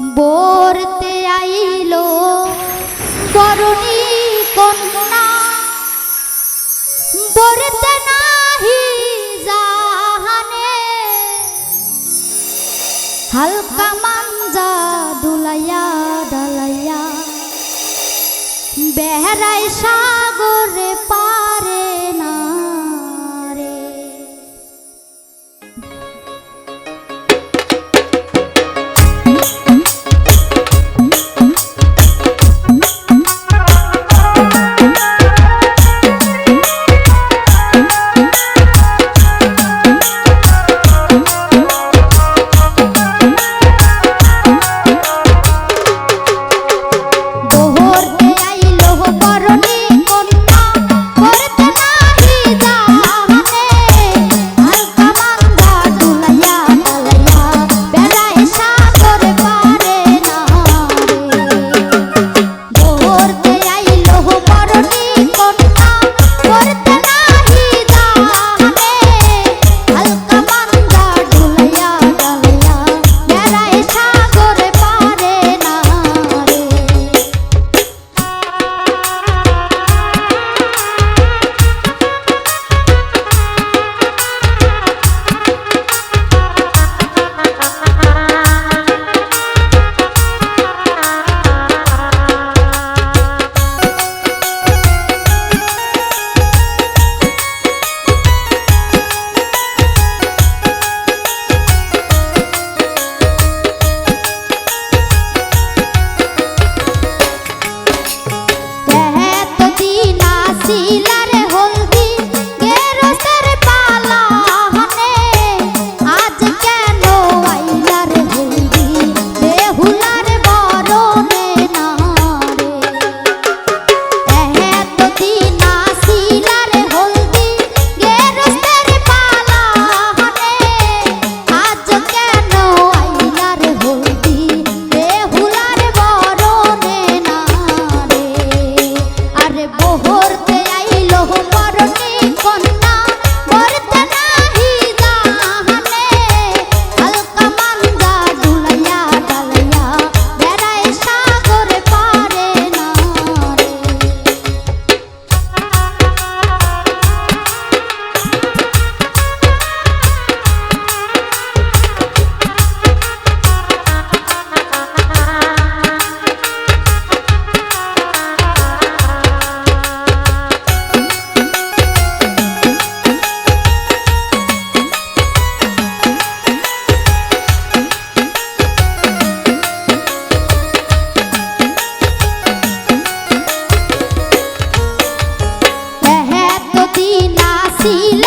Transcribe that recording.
বরতে আইল তরুণী কন্যা। বরতে নাহি জাহানে হালকা মাঞ্জা দুলাইয়া ডালাইয়া বেহরাই সাগরে পা sí